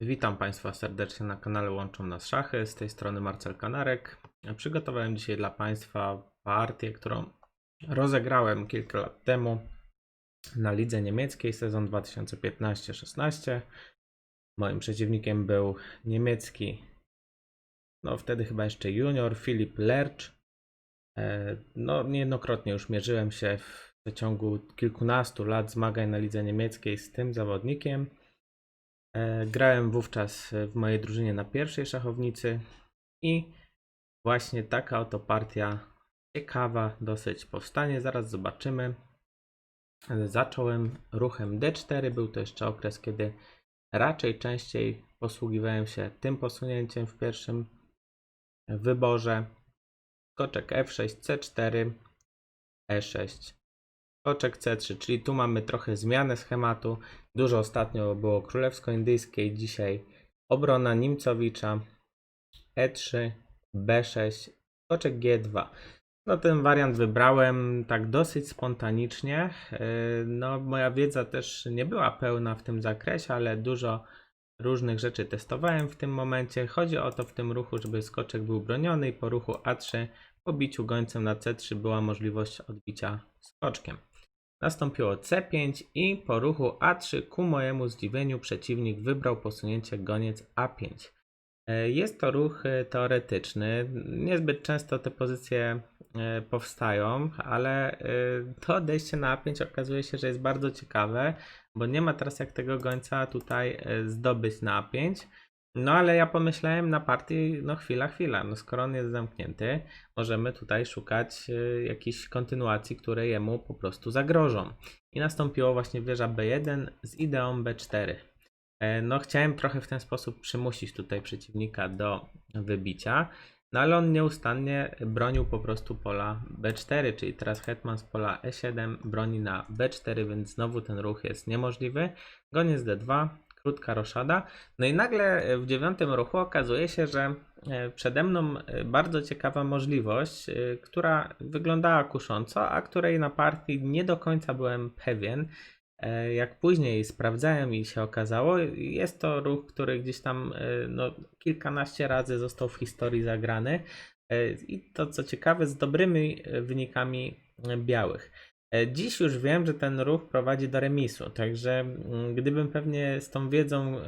Witam Państwa serdecznie na kanale Łączą Nas Szachy. Z tej strony Marcel Kanarek. Przygotowałem dzisiaj dla Państwa partię, którą rozegrałem kilka lat temu na lidze niemieckiej sezon 2015-16. Moim przeciwnikiem był niemiecki, no wtedy chyba jeszcze junior, Filip Lerch. E, No, niejednokrotnie już mierzyłem się w przeciągu kilkunastu lat zmagań na lidze niemieckiej z tym zawodnikiem. E, Grałem wówczas w mojej drużynie na pierwszej szachownicy i właśnie taka oto partia ciekawa dosyć powstanie. Zaraz zobaczymy. Zacząłem ruchem D4. Był to jeszcze okres, kiedy raczej częściej posługiwałem się tym posunięciem w pierwszym wyborze. Koczek F6, C4, E6, koczek C3, czyli tu mamy trochę zmianę schematu. Dużo ostatnio było królewsko-indyjskiej, dzisiaj obrona Nimcowicza, E3, B6, koczek G2. No ten wariant wybrałem tak dosyć spontanicznie. Yy, No moja wiedza też nie była pełna w tym zakresie, ale dużo różnych rzeczy testowałem w tym momencie. Chodzi o to w tym ruchu, żeby skoczek był broniony i po ruchu A3 po biciu gońcem na C3 była możliwość odbicia skoczkiem. Nastąpiło C5 i po ruchu A3 ku mojemu zdziwieniu przeciwnik wybrał posunięcie goniec A5. E, Jest to ruch e, teoretyczny. Niezbyt często te pozycje e, powstają, ale to odejście na A5 okazuje się, że jest bardzo ciekawe, bo nie ma teraz jak tego gońca tutaj zdobyć na A5. No ale ja pomyślałem na partii, no chwila, chwila, no skoro on jest zamknięty, możemy tutaj szukać e, jakichś kontynuacji, które jemu po prostu zagrożą. I nastąpiło właśnie wieża B1 z ideą B4. E, No chciałem trochę w ten sposób przymusić tutaj przeciwnika do wybicia, no ale on nieustannie bronił po prostu pola B4, czyli teraz hetman z pola E7 broni na B4, więc znowu ten ruch jest niemożliwy. Goniec D2, krótka roszada. No i nagle e, w dziewiątym ruchu okazuje się, że e, przede mną e, bardzo ciekawa możliwość, która wyglądała kusząco, a której na partii nie do końca byłem pewien. Jak później sprawdzałem i się okazało, jest to ruch, który gdzieś tam no, kilkanaście razy został w historii zagrany. I to co ciekawe, z dobrymi wynikami białych. E, Dziś już wiem, że ten ruch prowadzi do remisu, także mm, gdybym pewnie z tą wiedzą e,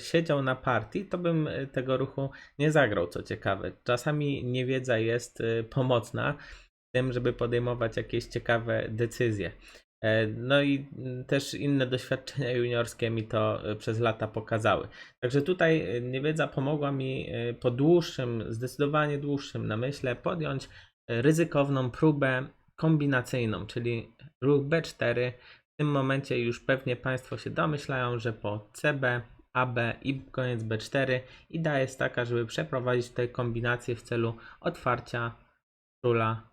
siedział na partii, to bym e, tego ruchu nie zagrał, co ciekawe. Czasami niewiedza jest pomocna w tym, żeby podejmować jakieś ciekawe decyzje. No i mm, też inne doświadczenia juniorskie mi to przez lata pokazały. Także tutaj niewiedza pomogła mi po dłuższym, zdecydowanie dłuższym namyśle podjąć ryzykowną próbę kombinacyjną, czyli ruch B4. W tym momencie już pewnie Państwo się domyślają, że po CB, AB i koniec B4 idea jest taka, żeby przeprowadzić tutaj kombinację w celu otwarcia króla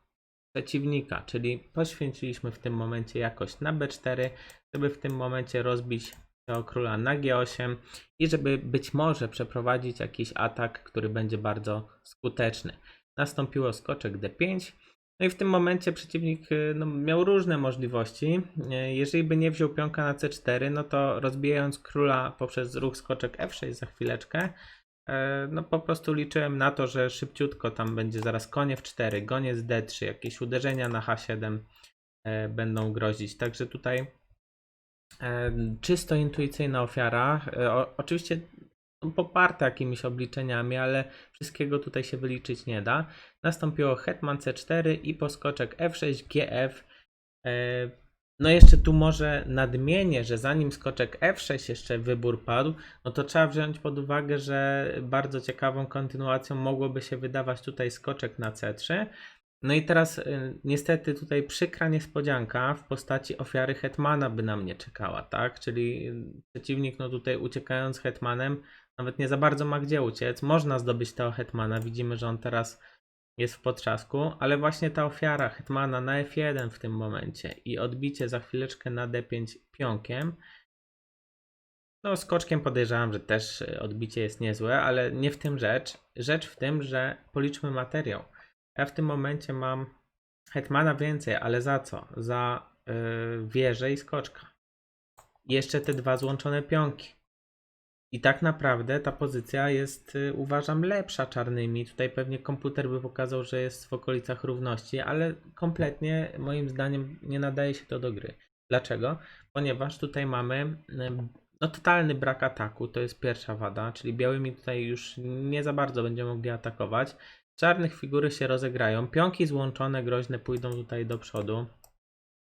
przeciwnika, czyli poświęciliśmy w tym momencie jakość na B4, żeby w tym momencie rozbić tego króla na G8 i żeby być może przeprowadzić jakiś atak, który będzie bardzo skuteczny. Nastąpiło skoczek D5. No i w tym momencie przeciwnik y, no, miał różne możliwości. Y, Jeżeli by nie wziął pionka na C4, no to rozbijając króla poprzez ruch skoczek F6 za chwileczkę, E, No po prostu liczyłem na to, że szybciutko tam będzie zaraz konie w 4, goniec D3, jakieś uderzenia na H7 e, będą grozić. Także tutaj czysto intuicyjna ofiara. O, oczywiście poparta jakimiś obliczeniami, ale wszystkiego tutaj się wyliczyć nie da. Nastąpiło hetman C4 i poskoczek F6, GF. E, no jeszcze tu może nadmienię, że zanim skoczek F6 jeszcze wybór padł, no to trzeba wziąć pod uwagę, że bardzo ciekawą kontynuacją mogłoby się wydawać tutaj skoczek na C3. No i teraz y, niestety tutaj przykra niespodzianka w postaci ofiary hetmana by na mnie czekała, tak? Czyli y, przeciwnik no tutaj uciekając hetmanem nawet nie za bardzo ma gdzie uciec. Można zdobyć tego hetmana, widzimy, że on teraz jest w potrzasku, ale właśnie ta ofiara hetmana na F1 w tym momencie i odbicie za chwileczkę na D5 pionkiem. No, skoczkiem podejrzewam, że też y, odbicie jest niezłe, ale nie w tym rzecz. Rzecz w tym, że policzmy materiał. Ja w tym momencie mam hetmana więcej, ale za co? Za yy, wieżę i skoczka. Jeszcze te dwa złączone pionki. I tak naprawdę ta pozycja jest, y, uważam, lepsza czarnymi. Tutaj pewnie komputer by pokazał, że jest w okolicach równości, ale kompletnie moim zdaniem nie nadaje się to do gry. Dlaczego? Ponieważ tutaj mamy y, no, totalny brak ataku, to jest pierwsza wada, czyli białymi tutaj już nie za bardzo będziemy mogli atakować. Czarnych figury się rozegrają, pionki złączone groźne pójdą tutaj do przodu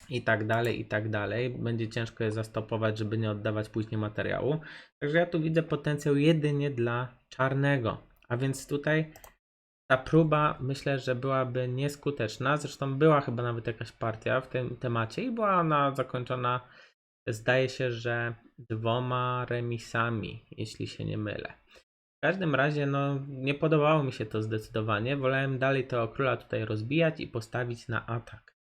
i tak dalej, i tak dalej. Będzie ciężko je zastopować, żeby nie oddawać później materiału. Także ja tu widzę potencjał jedynie dla czarnego. A więc tutaj ta próba myślę, że byłaby nieskuteczna. Zresztą była chyba nawet jakaś partia w tym temacie i była ona zakończona, zdaje się, że dwoma remisami, jeśli się nie mylę. W każdym razie, no, nie podobało mi się to zdecydowanie. Wolałem dalej tego króla tutaj rozbijać i postawić na atak.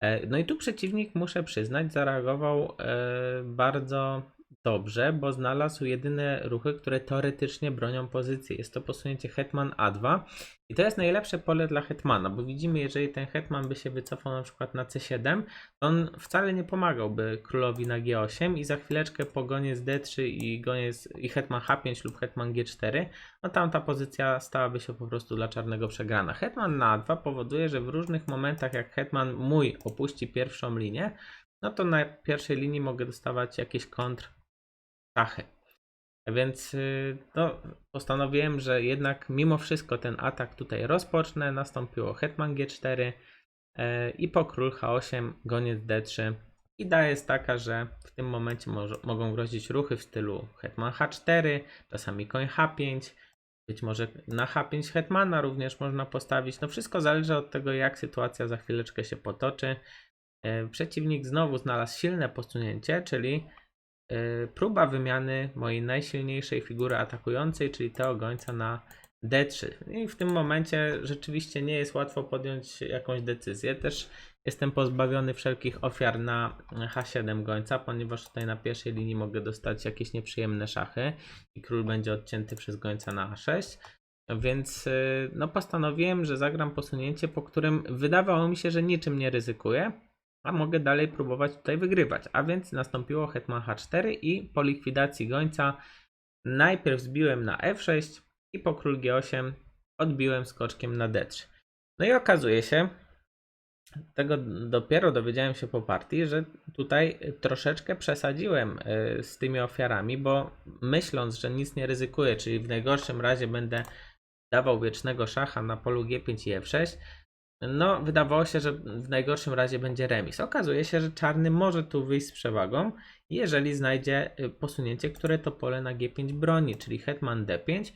E, No i tu przeciwnik, muszę przyznać, zareagował e, bardzo dobrze, bo znalazł jedyne ruchy, które teoretycznie bronią pozycji. Jest to posunięcie hetman a2 i to jest najlepsze pole dla hetmana, bo widzimy, jeżeli ten hetman by się wycofał na przykład na c7, to on wcale nie pomagałby królowi na g8 i za chwileczkę po goniec d3 i goniec i hetman h5 lub hetman g4, no tamta pozycja stałaby się po prostu dla czarnego przegrana. Hetman na a2 powoduje, że w różnych momentach jak hetman mój opuści pierwszą linię, no to na pierwszej linii mogę dostawać jakieś kontr szachy. Więc y, no, postanowiłem, że jednak mimo wszystko ten atak tutaj rozpocznę. Nastąpiło hetman g4 e, i po król h8 goniec d3. Idea jest taka, że w tym momencie mogą grozić ruchy w stylu hetman h4, czasami koń h5, być może na h5 hetmana również można postawić. No wszystko zależy od tego, jak sytuacja za chwileczkę się potoczy. E, Przeciwnik znowu znalazł silne posunięcie, czyli próba wymiany mojej najsilniejszej figury atakującej, czyli tego gońca na d3. I w tym momencie rzeczywiście nie jest łatwo podjąć jakąś decyzję. Też jestem pozbawiony wszelkich ofiar na h7 gońca, ponieważ tutaj na pierwszej linii mogę dostać jakieś nieprzyjemne szachy i król będzie odcięty przez gońca na a6. Więc y, no postanowiłem, że zagram posunięcie, po którym wydawało mi się, że niczym nie ryzykuję, a mogę dalej próbować tutaj wygrywać. A więc nastąpiło hetman h4 i po likwidacji gońca najpierw zbiłem na f6 i po król g8 odbiłem skoczkiem na d3. No i okazuje się, tego dopiero dowiedziałem się po partii, że tutaj troszeczkę przesadziłem y, z tymi ofiarami, bo myśląc, że nic nie ryzykuję, czyli w najgorszym razie będę dawał wiecznego szacha na polu g5 i f6, no wydawało się, że w najgorszym razie będzie remis. Okazuje się, że czarny może tu wyjść z przewagą, jeżeli znajdzie y, posunięcie, które to pole na g5 broni, czyli hetman d5.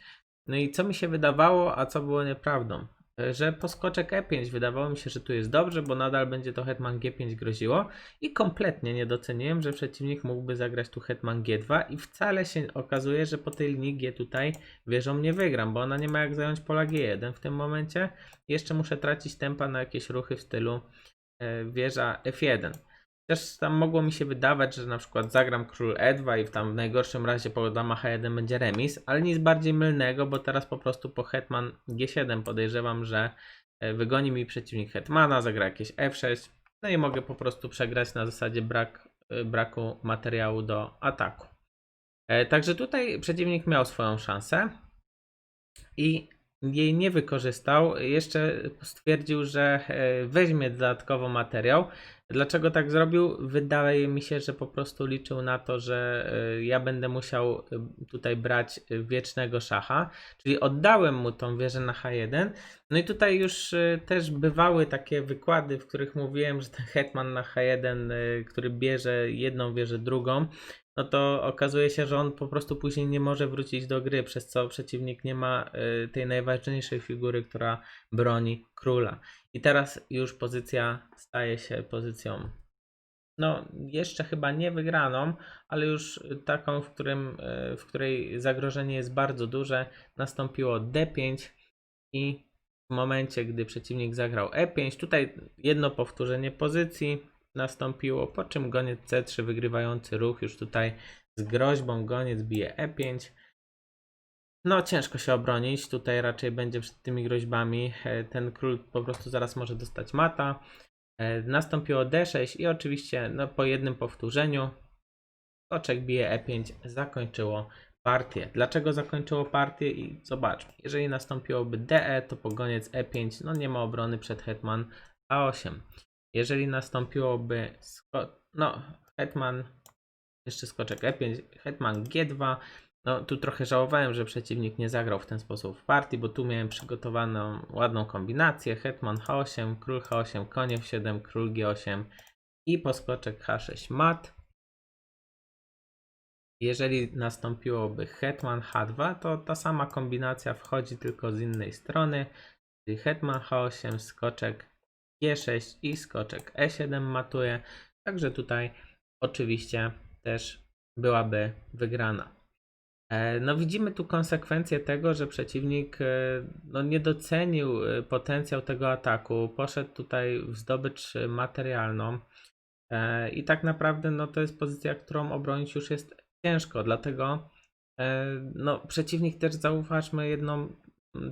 No i co mi się wydawało, a co było nieprawdą? Y, Że poskoczek e5 wydawało mi się, że tu jest dobrze, bo nadal będzie to hetman g5 groziło i kompletnie nie doceniłem, że przeciwnik mógłby zagrać tu hetman g2 i wcale się okazuje, że po tej linii g tutaj wieżą nie wygram, bo ona nie ma jak zająć pola g1 w tym momencie. Jeszcze muszę tracić tempa na jakieś ruchy w stylu e, wieża f1. Też tam mogło mi się wydawać, że na przykład zagram król e2 i tam w najgorszym razie po dama h1 będzie remis, ale nic bardziej mylnego, bo teraz po prostu po hetman g7 podejrzewam, że e, wygoni mi przeciwnik hetmana, zagra jakieś f6, no i mogę po prostu przegrać na zasadzie brak, e, braku materiału do ataku. E, Także tutaj przeciwnik miał swoją szansę i jej nie wykorzystał. Jeszcze stwierdził, że e, weźmie dodatkowo materiał. Dlaczego tak zrobił? Wydaje mi się, że po prostu liczył na to, że e, ja będę musiał e, tutaj brać wiecznego szacha, czyli oddałem mu tą wieżę na H1. No i tutaj już też bywały takie wykłady, w których mówiłem, że ten hetman na H1, e, który bierze jedną wieżę drugą, no to okazuje się, że on po prostu później nie może wrócić do gry, przez co przeciwnik nie ma y, tej najważniejszej figury, która broni króla. I teraz już pozycja staje się pozycją, no jeszcze chyba nie wygraną, ale już taką, w, którym, y, w której zagrożenie jest bardzo duże. Nastąpiło D5 i w momencie, gdy przeciwnik zagrał E5, tutaj jedno powtórzenie pozycji nastąpiło, po czym goniec C3 wygrywający ruch już tutaj z groźbą goniec bije E5. No ciężko się obronić, tutaj raczej będzie przed tymi groźbami. E, Ten król po prostu zaraz może dostać mata. E, Nastąpiło D6 i oczywiście no, po jednym powtórzeniu koczek bije E5 zakończyło partię. Dlaczego zakończyło partię? I zobaczmy. Jeżeli nastąpiłoby DE, to pogoniec E5, no nie ma obrony przed hetman A8. Jeżeli nastąpiłoby no, hetman, jeszcze skoczek E5, hetman G2, no tu trochę żałowałem, że przeciwnik nie zagrał w ten sposób w partii, bo tu miałem przygotowaną ładną kombinację. Hetman H8, król H8, koń F7, król G8 i poskoczek H6 mat. Jeżeli nastąpiłoby Hetman H2, to ta sama kombinacja wchodzi tylko z innej strony. Czyli Hetman H8, skoczek G6 i skoczek E7 matuje. Także tutaj oczywiście też byłaby wygrana. E, No widzimy tu konsekwencję tego, że przeciwnik e, no, nie docenił e, potencjał tego ataku, poszedł tutaj w zdobycz materialną i tak naprawdę no, to jest pozycja, którą obronić już jest ciężko, dlatego no, przeciwnik też zauważmy jedną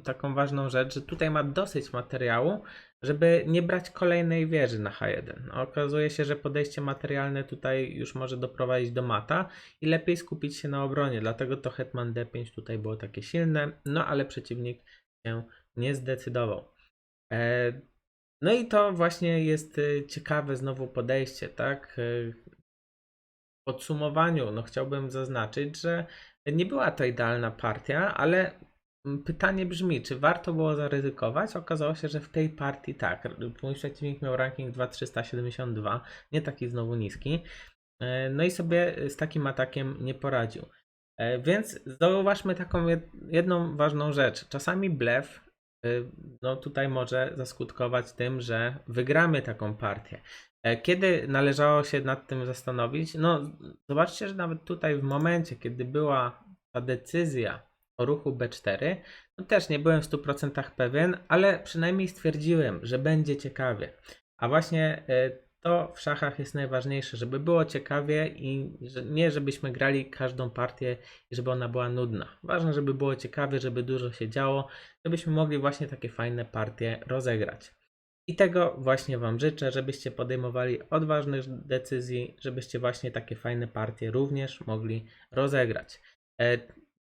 taką ważną rzecz, że tutaj ma dosyć materiału, żeby nie brać kolejnej wieży na H1. No, okazuje się, że podejście materialne tutaj już może doprowadzić do mata i lepiej skupić się na obronie, dlatego to Hetman D5 tutaj było takie silne, no ale przeciwnik się nie zdecydował. E, No i to właśnie jest e, ciekawe znowu podejście, tak? E, W podsumowaniu, no chciałbym zaznaczyć, że nie była to idealna partia, ale pytanie brzmi, czy warto było zaryzykować? Okazało się, że w tej partii tak. Mój przeciwnik miał ranking 2372, nie taki znowu niski. E, No i sobie z takim atakiem nie poradził. E, Więc zauważmy taką jed- jedną ważną rzecz. Czasami blef y, no tutaj może zaskutkować tym, że wygramy taką partię. E, Kiedy należało się nad tym zastanowić? No, zobaczcie, że nawet tutaj w momencie, kiedy była ta decyzja o ruchu B4, no też nie byłem w 100% pewien, ale przynajmniej stwierdziłem, że będzie ciekawie. A właśnie e, to w szachach jest najważniejsze, żeby było ciekawie i nie żebyśmy grali każdą partię i żeby ona była nudna. Ważne, żeby było ciekawie, żeby dużo się działo, żebyśmy mogli właśnie takie fajne partie rozegrać. I tego właśnie Wam życzę, żebyście podejmowali odważnych decyzji, żebyście właśnie takie fajne partie również mogli rozegrać.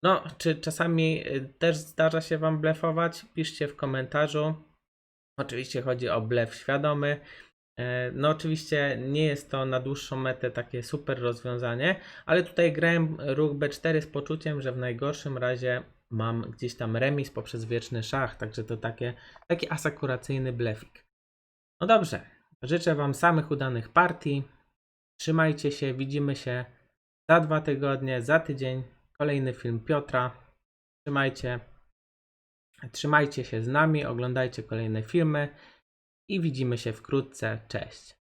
No, czy czasami e, też zdarza się Wam blefować? Piszcie w komentarzu. Oczywiście chodzi o blef świadomy. E, No, oczywiście nie jest to na dłuższą metę takie super rozwiązanie, ale tutaj grałem ruch B4 z poczuciem, że w najgorszym razie mam gdzieś tam remis poprzez wieczny szach, także to takie, taki asekuracyjny blefik. No dobrze, życzę Wam samych udanych partii. Trzymajcie się, widzimy się za dwa tygodnie, za tydzień. Kolejny film Piotra. Trzymajcie, trzymajcie się z nami, oglądajcie kolejne filmy i widzimy się wkrótce. Cześć.